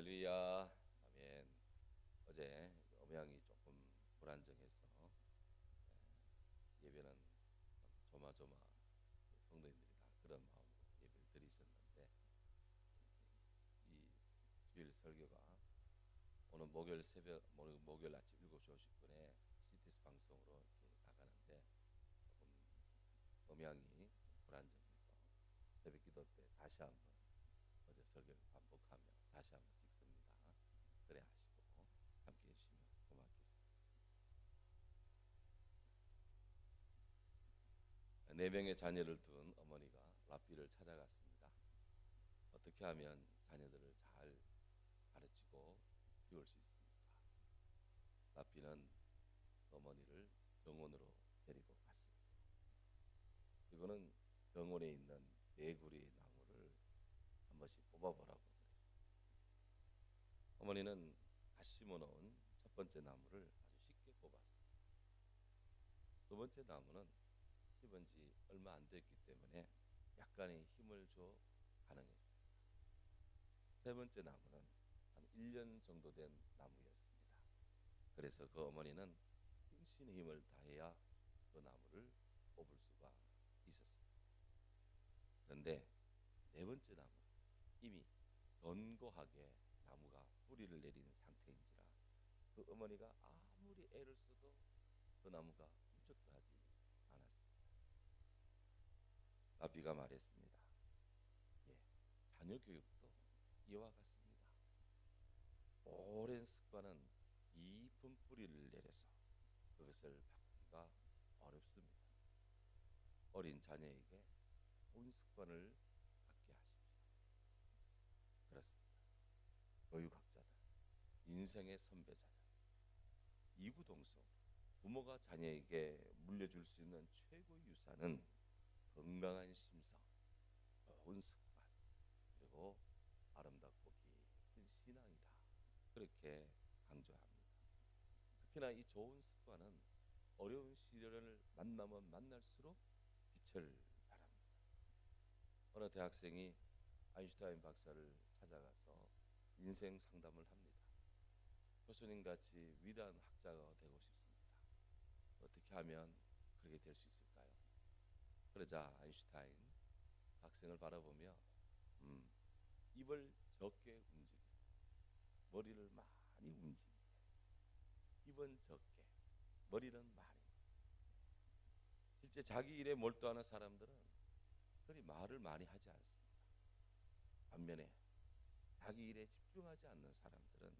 할렐루야. 아멘. 어제 음향이 조금 불안정해서 예, 예배는 조마조마 성도님들이 다 그런 마음으로 예배를 드리셨는데 이 주일 설교가 오늘 목요일 새벽 목요일 아침 7시 50분에 CTS 방송으로 나가는데 조금 음향이 불안정해서 새벽 기도 때 다시 한번 어제 설교를 반복하며 다시 한번 찍습니다. 그래 하시고 함께 해주시면 고맙겠습니다. 네 명의 자녀를 둔 어머니가 라피를 찾아갔습니다. 어떻게 하면 자녀들을 잘 가르치고 키울 수 있습니까? 라피는 어머니를 정원으로 데리고 갔습니다. 이거는 정원에 있는 대구리 나무를 한 번씩 뽑아보라고 그랬습니다. 어머니는 다시 심어놓은 첫 번째 나무를 아주 쉽게 뽑았어요. 두 번째 나무는 심은 지 얼마 안 됐기 때문에 약간의 힘을 줘 가능했습니다. 세 번째 나무는 한 1년 정도 된 나무였습니다. 그래서 그 어머니는 힘신의 힘을 다해야 그 나무를 뽑을 수가 있었습니다. 그런데 네 번째 나무 이미 견고하게 나무가 뿌리를 내린 상태인지라 그 어머니가 아무리 애를 써도 그 나무가 훔쩍도 하지 않았습니다. 라비가 말했습니다. 예, 자녀 교육도 이와 같습니다. 오랜 습관은 깊은 뿌리를 내려서 그것을 바꾸기가 어렵습니다. 어린 자녀에게 온 습관을 갖게 하십시오. 그렇습니다. 교육학자들, 인생의 선배자들, 이구동성, 부모가 자녀에게 물려줄 수 있는 최고의 유산은 건강한 심성, 좋은 습관, 그리고 아름답고 깊은 신앙이다. 그렇게 강조합니다. 특히나 이 좋은 습관은 어려운 시련을 만나면 만날수록 빛을 발합니다. 어느 대학생이 아인슈타인 박사를 찾아가서 인생 상담을 합니다. 교수님 같이 위대한 학자가 되고 싶습니다. 어떻게 하면 그렇게 될 수 있을까요? 그러자 아인슈타인 학생을 바라보며 음, 입을 적게 움직여. 머리를 많이 움직이게. 입은 적게. 머리는 많이. 실제 자기 일에 몰두하는 사람들은 그리 말을 많이 하지 않습니다. 반면에 자기 일에 집중하지 않는 사람들은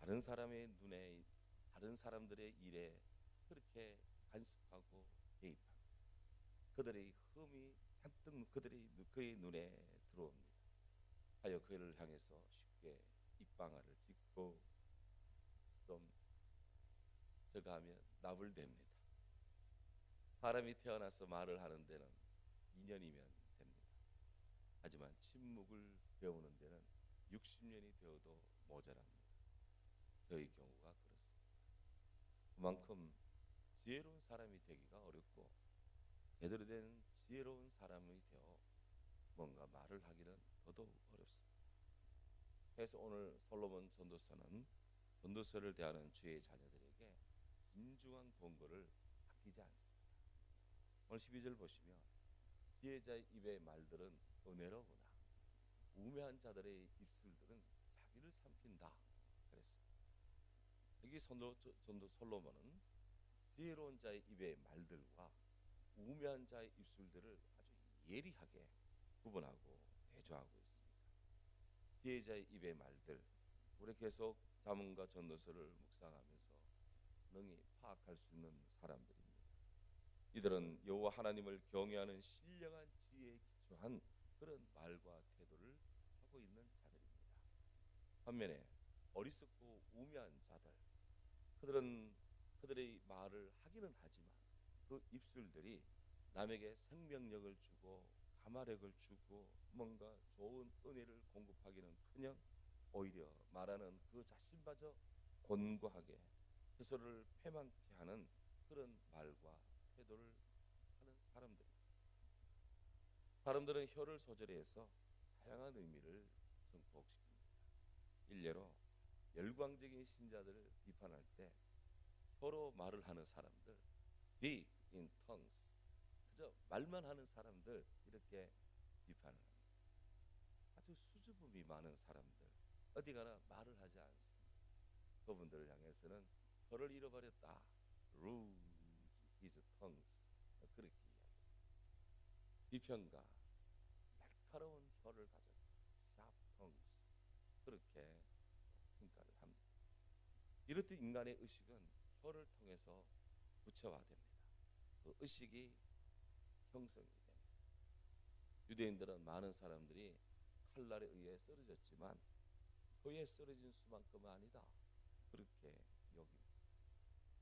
다른 사람의 눈에 다른 사람들의 일에 그렇게 간섭하고 개입하고 그들의 흠이 잔뜩 그들의 그의 눈에 들어옵니다. 하여 그를 향해서 쉽게 입방아를 짓고 좀 저가 하면 나불댑니다. 사람이 태어나서 말을 하는 데는 2년이면 됩니다. 하지만 침묵을 배우는 데는 60년이 되어도 모자랍니다. 저의 경우가 그렇습니다. 그만큼 지혜로운 사람이 되기가 어렵고 제대로 된 지혜로운 사람이 되어 뭔가 말을 하기는 더더욱 어렵습니다. 그래서 오늘 솔로몬 전도서는 전도서를 대하는 주의 자녀들에게 진중한 권고를 아끼지 않습니다. 오늘 12절 보시면 지혜자의 입의 말들은 은혜로구나 우매한 자들의 입술들은 자기를 삼킨다 그랬습니다. 여기 전도, 전도 솔로몬은 지혜로운 자의 입의 말들과 우매한 자의 입술들을 아주 예리하게 구분하고 대조하고 있습니다. 지혜자의 입의 말들 우리 계속 자문과 전도서를 묵상하면서 능히 파악할 수 있는 사람들입니다. 이들은 여호와 하나님을 경외하는 신령한 지혜에 기초한 그런 말과 태도를 하고 있는 자들입니다. 반면에 어리석고 우매한 자들 그들은 그들의 말을 하기는 하지만 그 입술들이 남에게 생명력을 주고 가마력을 주고 뭔가 좋은 은혜를 공급하기는커녕 오히려 말하는 그 자신마저 곤고하게 스스로를 패망케 하는 그런 말과 태도를 하는 사람들. 사람들은 혀를 소절해서 다양한 의미를 증폭시킵니다. 일례로 열광적인 신자들을 비판할 때 혀로 말을 하는 사람들 speak in tongues 그저 말만 하는 사람들 이렇게 비판을 합니다. 아주 수줍음이 많은 사람들 어디 가나 말을 하지 않습니다. 그분들을 향해서는 혀를 잃어버렸다. lose his tongues 그렇게. 비평가 날카로운 혀를 가졌다. sharp tongues 그렇게 평가를 합니다. 이렇듯 인간의 의식은 혀를 통해서 구체화됩니다. 그 의식이 형성이 됩니다. 유대인들은 많은 사람들이 칼날에 의해 쓰러졌지만 혀에 쓰러진 수만큼은 아니다. 그렇게 여깁니다.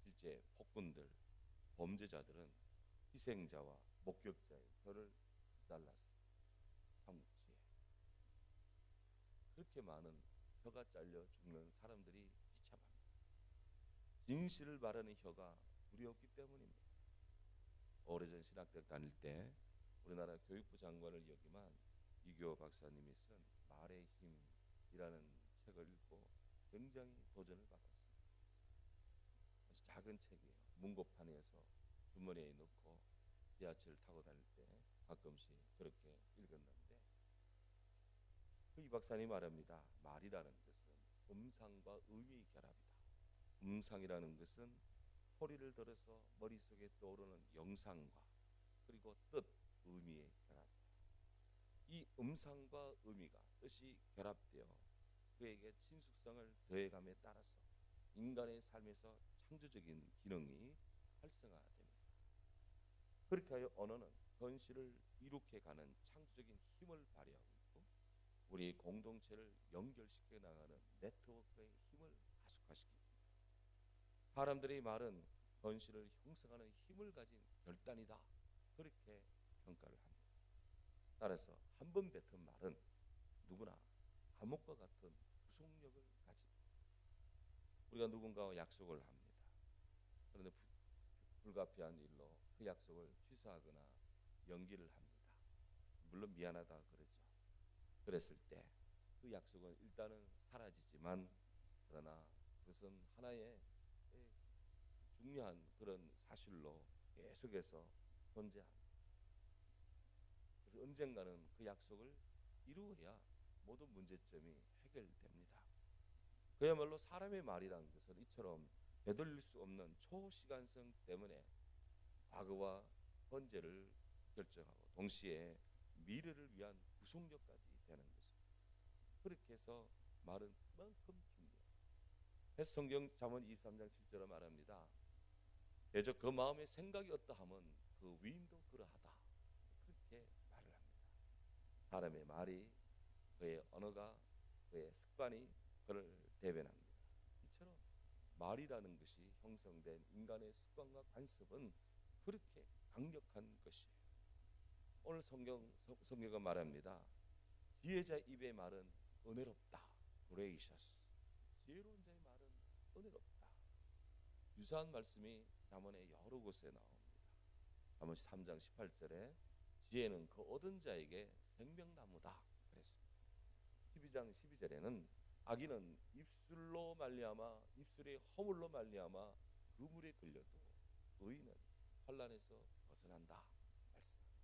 실제 폭군들, 범죄자들은 희생자와 목격자의 혀를 잘랐습니다. 삼국지에. 그렇게 많은 혀가 잘려 죽는 사람들이 비참합니다. 진실을 말하는 혀가 두려웠기 때문입니다. 오래전 신학대학 다닐 때 우리나라 교육부 장관을 역임한 이교 박사님이 쓴 말의 힘이라는 책을 읽고 굉장히 도전을 받았습니다. 아주 작은 책이에요. 문고판에서 주머니에 넣고 지하철 타고 다닐 때 가끔씩 그렇게 읽었는데 그 이 박사님 말합니다. 말이라는 것은 음상과 의미의 결합이다. 음상이라는 것은 소리를 들어서 머릿속에 떠오르는 영상과 그리고 뜻, 의미의 결합이다. 이 음상과 의미가 뜻이 결합되어 그에게 친숙성을 더해감에 따라서 인간의 삶에서 창조적인 기능이 활성화됩니다. 그렇게 하여 언어는 현실을 이룩해 가는 창조적인 힘을 발휘하고 있고 우리 공동체를 연결시켜 나가는 네트워크의 힘을 가속화시킵니다. 사람들의 말은 현실을 형성하는 힘을 가진 결단이다. 그렇게 평가를 합니다. 따라서 한 번 뱉은 말은 누구나 감옥과 같은 구속력을 가집니다. 우리가 누군가와 약속을 합니다. 그런데 부- 불가피한 일로 그 약속을 취소하거나 연기를 합니다. 물론 미안하다 그러죠. 그랬을 때 그 약속은 일단은 사라지지만 그러나 그것은 하나의 예, 중요한 그런 사실로 계속해서 존재합니다. 그래서 언젠가는 그 약속을 이루어야 모든 문제점이 해결됩니다. 그야말로 사람의 말이라는 것은 이처럼 되돌릴 수 없는 초시간성 때문에 과거와 현재를 결정하고 동시에 미래를 위한 구속력까지 되는 것입니다. 그렇게 해서 말은 그만큼 중요해요. 성경 잠언 23장 7절에 말합니다. 대저 그 마음의 생각이 어떠 하면 그 위인도 그러하다. 그렇게 말을 합니다. 사람의 말이 그의 언어가 그의 습관이 그를 대변합니다. 이처럼 말이라는 것이 형성된 인간의 습관과 관습은 그렇게 강력한 것이에요. 오늘 성경 성- 성경가 말합니다. 지혜자 입의 말은 은혜롭다. gracious. 지혜로운 자의 말은 은혜롭다. 유사한 말씀이 잠언의 여러 곳에 나옵니다. 잠언 3장 18절에 지혜는 그 얻은 자에게 생명나무다 그랬습니다. 12장 12절에는 악인은 입술로 말미암아 입술의 허물로 말미암아 그 물에 걸려도 의인은 환란에서 벗어난다 말씀합니다.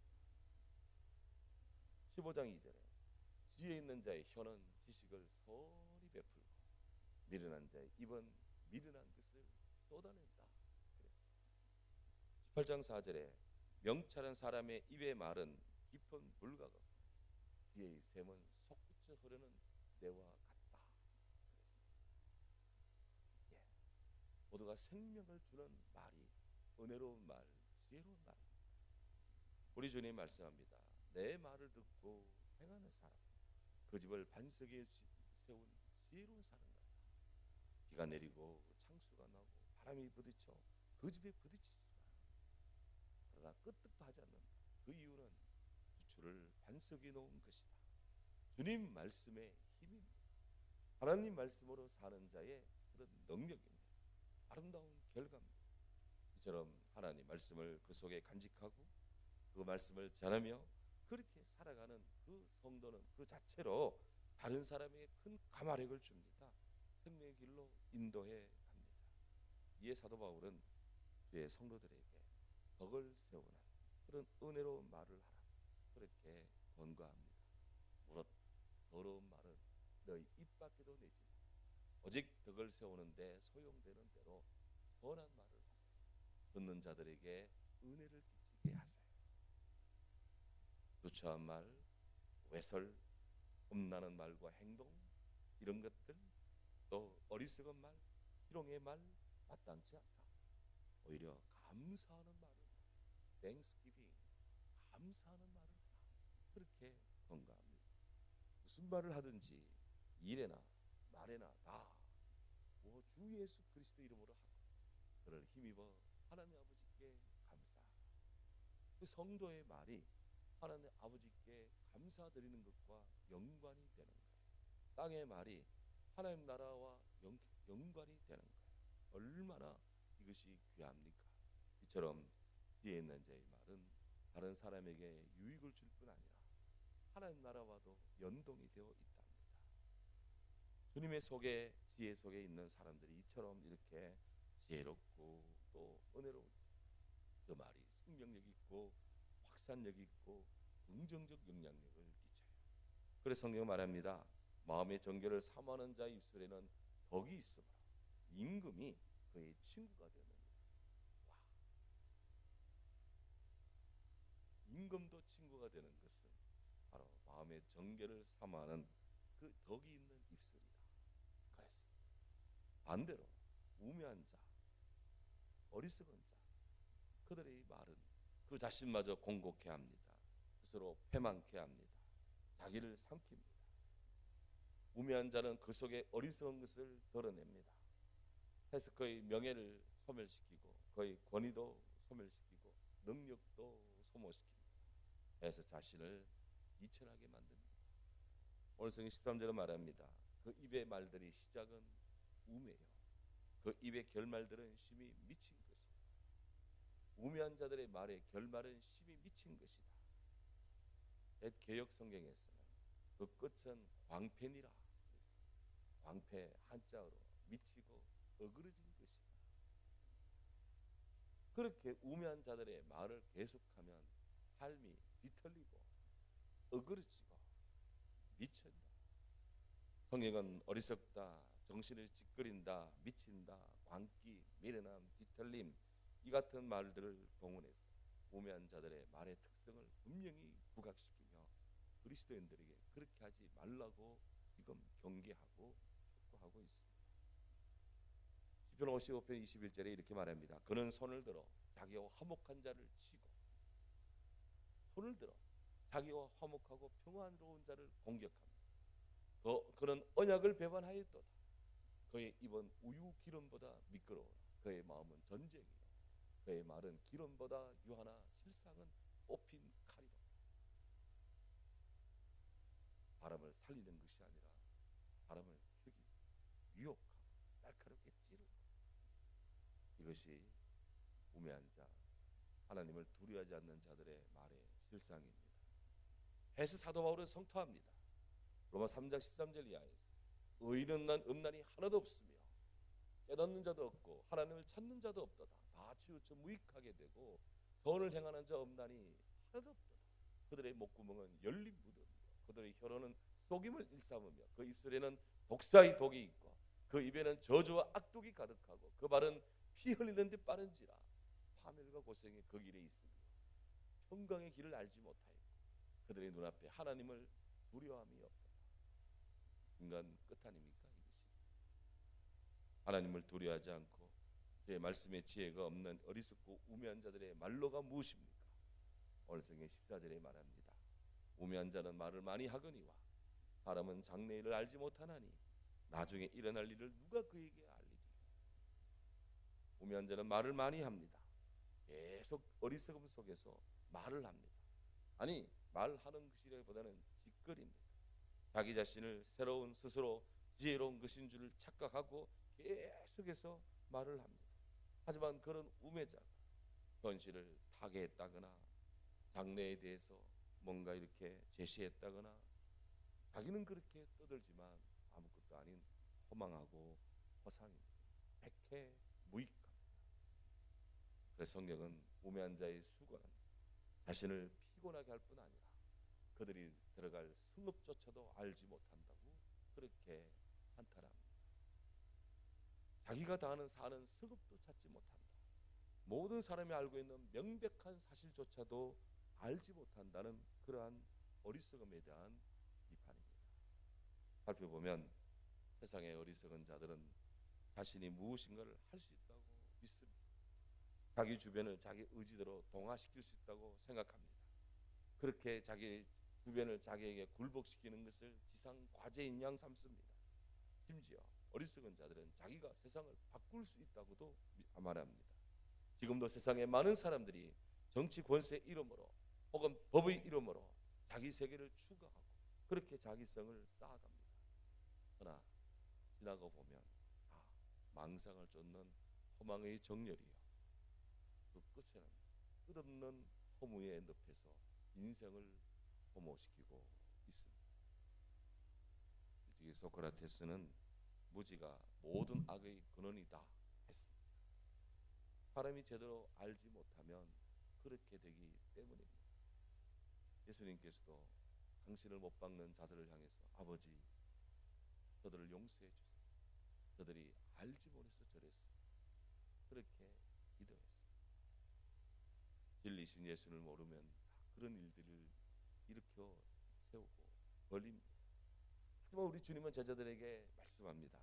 15장 2절에 지혜 있는 자의 혀는 지식을 서리 베풀고 미련한 자의 입은 미련한 쏟아낸다 그랬습니다. 18장 4절에 명철한 사람의 입의 말은 깊은 물과 같고 지혜의 샘은 솟구쳐 흐르는 내와 같다. 예. 모두가 생명을 주는 말이 은혜로운 말, 지혜로운 말. 우리 주님 말씀합니다. 내 말을 듣고 행하는 사람, 그 집을 반석에 지- 세운 지혜로운 사람. 비가 내리고 창수가 나고 바람이 부딪혀 그 집에 부딪히지만 그러나 끄떡도 하지 않는다. 그 이유는 주추를 반석에 놓은 것이다. 주님 말씀의 힘입니다. 하나님 말씀으로 사는 자의 그런 능력입니다. 아름다운 결과입니다. 이처럼 하나님 말씀을 그 속에 간직하고 그 말씀을 전하며 그렇게 살아가는 그 성도는 그 자체로 다른 사람에게 큰 가마력을 줍니다. 생명의 길로 인도해 갑니다. 이에 사도 바울은 주의 성도들에게 덕을 세우는 그런 은혜로운 말을 하라 그렇게 권고합니다. 무릇 더러운 말은 너희 입 밖에도 내지 마. 오직 덕을 세우는데 소용되는 대로 선한 말을 하세요. 듣는 자들에게 은혜를 끼치게 하세요. 누추한 말, 외설, 험나는 말과 행동 이런 것들 또 어리석은 말, 희롱의 말 마땅치 않다. 오히려 감사하는 말 을 땡스기빙 감사하는 말을. 그렇게 건강합니다. 무슨 말을 하든지 일에나 말에나 다주 예수 그리스도 이름으로 하고 그를 힘입어 하나님 아버지께 감사하라. 그 성도의 말이 하나님 아버지께 감사드리는 것과 연관이 되는 거예요. 땅의 말이 하나님 나라와 연, 연관이 되는 거예요. 얼마나 이것이 귀합니까? 이처럼 지혜 있는 자의 말은 다른 사람에게 유익을 줄 뿐 아니라 하나님 나라와도 연동이 되어 있답니다. 주님의 속에 지혜 속에 있는 사람들이 이처럼 이렇게 지혜롭고 또 은혜로운 그 말이 생명력 있고 확산력 있고 긍정적 영향력을 끼쳐요. 그래서 성경 말합니다. 마음의 정결을 삼하는 자의 입술에는 덕이 있으므로 임금이 그의 친구가 되느 임금도 친구가 되는 것은 바로 마음의 정결을 삼하는 그 덕이 있는 입술이다. 그랬습니다. 반대로 우매한 자, 어리석은 자, 그들의 말은 그 자신마저 공곡해 합니다. 스스로 패망케 합니다. 자기를 삼킵니다. 우매한 자는 그 속에 어리석은 것을 드러냅니다. 해서 그의 명예를 소멸시키고 그의 권위도 소멸시키고 능력도 소모시킵니 다. 해서 자신을 이천하게 만듭니다. 오늘 성경 13절에 말합니다. 그 입의 말들이 시작은 우매요. 그 입의 결말들은 심히 미친 것이다. 우매한 자들의 말의 결말은 심히 미친 것이다. 옛 개혁 성경에서는 그 끝은 그랬어요. 광패 한자어로 미치고 어그러진 것이다. 그렇게 우매한 자들의 말을 계속하면 삶이 뒤틀리고 어그러지고 미친다. 성경은 어리석다, 정신을 찌끄린다, 미친다, 광기, 미련함, 뒤틀림 이 같은 말들을 동원해서 우매한 자들의 말의 특성을 분명히 부각시키며 그리스도인들에게 그렇게 하지 말라고 지금 경계하고 촉구하고 있습니다. 시편 55편 21절에 이렇게 말합니다. 그는 손을 들어 자기와 화목한 자를 치고 손을 들어 자기와 화목하고 평안로운 자를 공격합니다. 그, 그는 언약을 배반하였도다. 그의 입은 우유 기름보다 미끄러워 그의 마음은 전쟁이요 그의 말은 기름보다 유하나 실상은 뽑힌 칼이로 바람을 살리는 것이 아니라 바람을 죽이 유혹하고 날카롭게 찌르고 이것이 우매한 자 하나님을 두려워하지 않는 자들의 말의 실상입니다. 해서 사도 바울은 성토합니다. 로마 3장 13절 이하에서 의인은 난 음란이 하나도 없으며 깨닫는 자도 없고 하나님을 찾는 자도 없도다. 다 치우쳐 무익하게 되고 선을 행하는 자 없나니 하나도 없도다. 그들의 목구멍은 열린 무덤이요 그들의 혀로는 속임을 일삼으며 그 입술에는 독사의 독이 있고 그 입에는 저주와 악독이 가득하고 그 발은 피 흘리는 데 빠른지라 파멸과 고생이 그 길에 있으며 평강의 길을 알지 못하였고 그들의 눈앞에 하나님을 두려움이 없다. 인간 끝 아닙니까 이것이? 하나님을 두려워하지 않고 제 말씀에 지혜가 없는 어리석고 우매한 자들의 말로가 무엇입니까? 오늘 성경 14절에 말합니다. 우매한 자는 말을 많이 하거니와 사람은 장래일을 알지 못하나니 나중에 일어날 일을 누가 그에게 알리리? 우매한 자는 말을 많이 합니다. 계속 어리석음 속에서 말을 합니다. 아니 말하는 것이라기보다는 짓거립니다. 자기 자신을 새로운 스스로 지혜로운 것인 줄 착각하고 계속해서 말을 합니다. 하지만 그런 우매자가 현실을 타개했다거나 장래에 대해서 뭔가 이렇게 제시했다거나 자기는 그렇게 떠들지만 아무것도 아닌 허망하고 허상입니다. 백해 무익합니다. 그래서 성경은 우매한 자의 수고는 자신을 피곤하게 할 뿐 아니라 그들이 들어갈 성읍조차도 알지 못한다고 그렇게 한탄합니다. 자기가 당하는 사는 성읍도 찾지 못한다. 모든 사람이 알고 있는 명백한 사실조차도 알지 못한다는 그러한 어리석음에 대한 비판입니다. 살펴보면 세상의 어리석은 자들은 자신이 무엇인가를 할 수 있다고 믿습니다. 자기 주변을 자기 의지대로 동화시킬 수 있다고 생각합니다. 그렇게 자기 주변을 자기에게 굴복시키는 것을 지상 과제인 양 삼습니다. 심지어 어리석은 자들은 자기가 세상을 바꿀 수 있다고도 말합니다. 지금도 세상에 많은 사람들이 정치 권세 이름으로 혹은 법의 이름으로 자기 세계를 추구하고 그렇게 자기성을 쌓아갑니다. 그러나 지나고 보면 다 망상을 쫓는 허망의 정렬이요. 그 끝에는 끝없는 허무의 늪에서 인생을 소모시키고 있습니다. 일찍이 소크라테스는 무지가 모든 악의 근원이다 했습니다. 사람이 제대로 알지 못하면 그렇게 되기 때문입니다. 예수님께서도 당신을 못 박는 자들을 향해서 아버지 저들을 용서해 주세요. 저들이 알지 못해서 저랬습니다. 그렇게. 진리신 예수를 모르면 다 그런 일들을 일으켜 세우고 벌립니다. 하지만 우리 주님은 제자들에게 말씀합니다.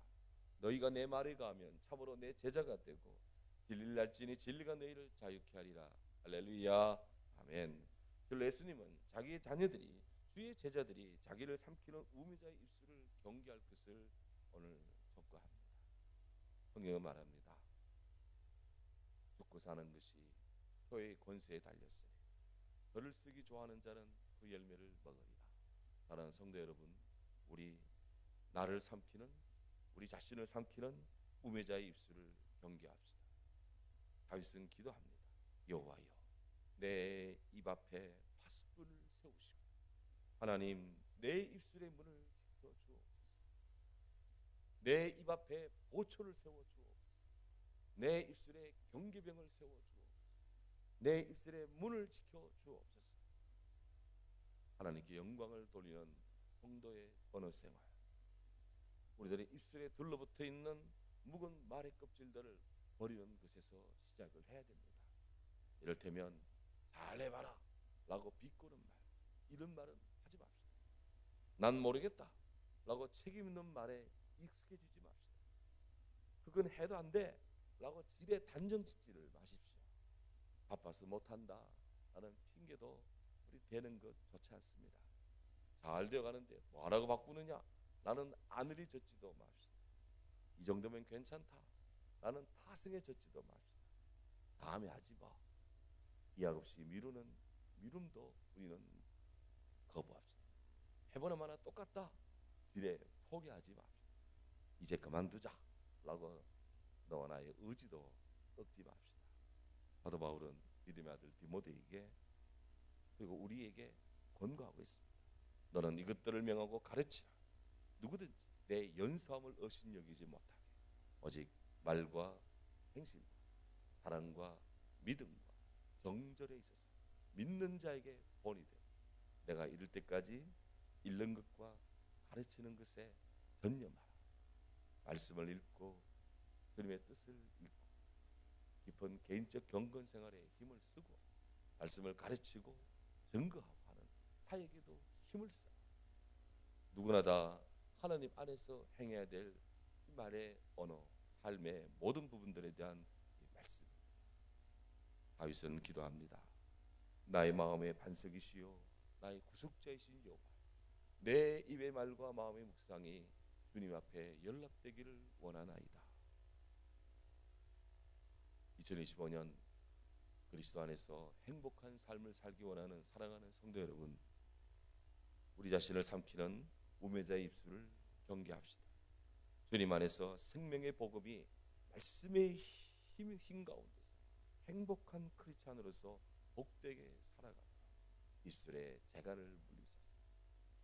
너희가 내 말에 가면 참으로 내 제자가 되고 진리를 알지니 진리가 너희를 자유케 하리라. 할렐루야. 아멘. 그 예수님은 자기의 자녀들이 주의 제자들이 자기를 삼키는 우매자의 입술을 경계할 것을 오늘 촉구합니다. 성경은 말합니다. 죽고 사는 것이 표의 권세에 달렸으니 벌을 쓰기 좋아하는 자는 그 열매를 먹으리라. 사랑하는 성도 여러분, 우리 나를 삼키는 우리 자신을 삼키는 우매자의 입술을 경계합시다. 다윗은 기도합니다. 여호와여, 내 입 앞에 파수꾼을 세우시고 하나님 내 입술의 문을 지켜 주옵소서. 내 입 앞에 보초를 세워 주옵소서. 내 입술에 경계병을 세워 주옵소서. 내 입술의 문을 지켜 주옵소서. 하나님께 영광을 돌리는 성도의 언어 생활. 우리들의 입술에 둘러붙어 있는 묵은 말의 껍질들을 버리는 것에서 시작을 해야 됩니다. 이를테면 잘해봐라 라고 비꼬는 말 이런 말은 하지 맙시다. 난 모르겠다 라고 책임 있는 말에 익숙해지지 맙시다. 그건 해도 안 돼 라고 지레 단정 짓지를 마십시오. 바빠서 못한다 라는 핑계도 우리 되는 것 좋지 않습니다. 잘 되어가는데 뭐하라고 바꾸느냐 나는 아늘이 젖지도 맙시다. 이 정도면 괜찮다. 나는 타성에 젖지도 맙시다. 다음에 하지 마. 기약 없이 미루는 미룸도 우리는 거부합시다. 해보는 마나 똑같다. 지레 포기하지 맙시다. 이제 그만두자. 라고 너와 나의 의지도 꺾지 맙시다. 사도 바울은 믿음의 아들 디모데에게 그리고 우리에게 권고하고 있습니다. 너는 이것들을 명하고 가르치라. 누구든지 내 연수함을 업신여기지 못하게 오직 말과 행실과 사랑과 믿음과 정절에 있어서 믿는 자에게 본이 되 내가 이를 때까지 읽는 것과 가르치는 것에 전념하라. 말씀을 읽고 주님의 뜻을 읽고 깊은 개인적 경건 생활에 힘을 쓰고 말씀을 가르치고 증거하고 하는 사역에도 힘을 써. 누구나 다 하나님 안에서 행해야 될 말의 언어, 삶의 모든 부분들에 대한 말씀. 다윗은 기도합니다. 나의 마음의 반석이시요 나의 구속자이신 여호와. 내 입의 말과 마음의 묵상이 주님 앞에 연락되기를 원하나이다. 2025년 그리스도 안에서 행복한 삶을 살기 원하는 사랑하는 성도 여러분, 우리 자신을 삼키는 우매자의 입술을 경계합시다. 주님 안에서 생명의 복음이 말씀의 힘, 힘 가운데서 행복한 크리스찬으로서 복되게 살아가며 입술에 재갈을 물리소서.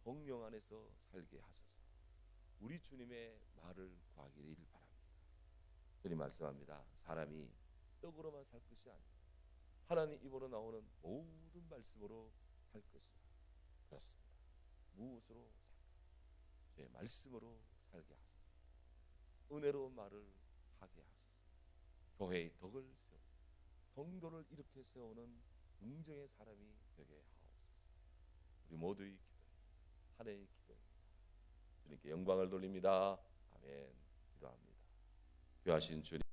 성령 안에서 살게 하소서. 우리 주님의 말을 구하기를 바랍니다. 주님 말씀합니다. 사람이 떡으로만 살 것이 아니라 하나님 입으로 나오는 모든 말씀으로 살 것이야. 그렇습니다. 무엇으로 살까? 말씀으로 살게 하소서. 은혜로운 말을 하게 하소서. 교회의 덕을 세우 성도를 이렇게 세우는 긍정의 사람이 되게 하옵소서. 우리 모두의 기도입니다. 하나의 기도입니다. 주님께 영광을 돌립니다. 아멘. 기도합니다. 귀하신 주님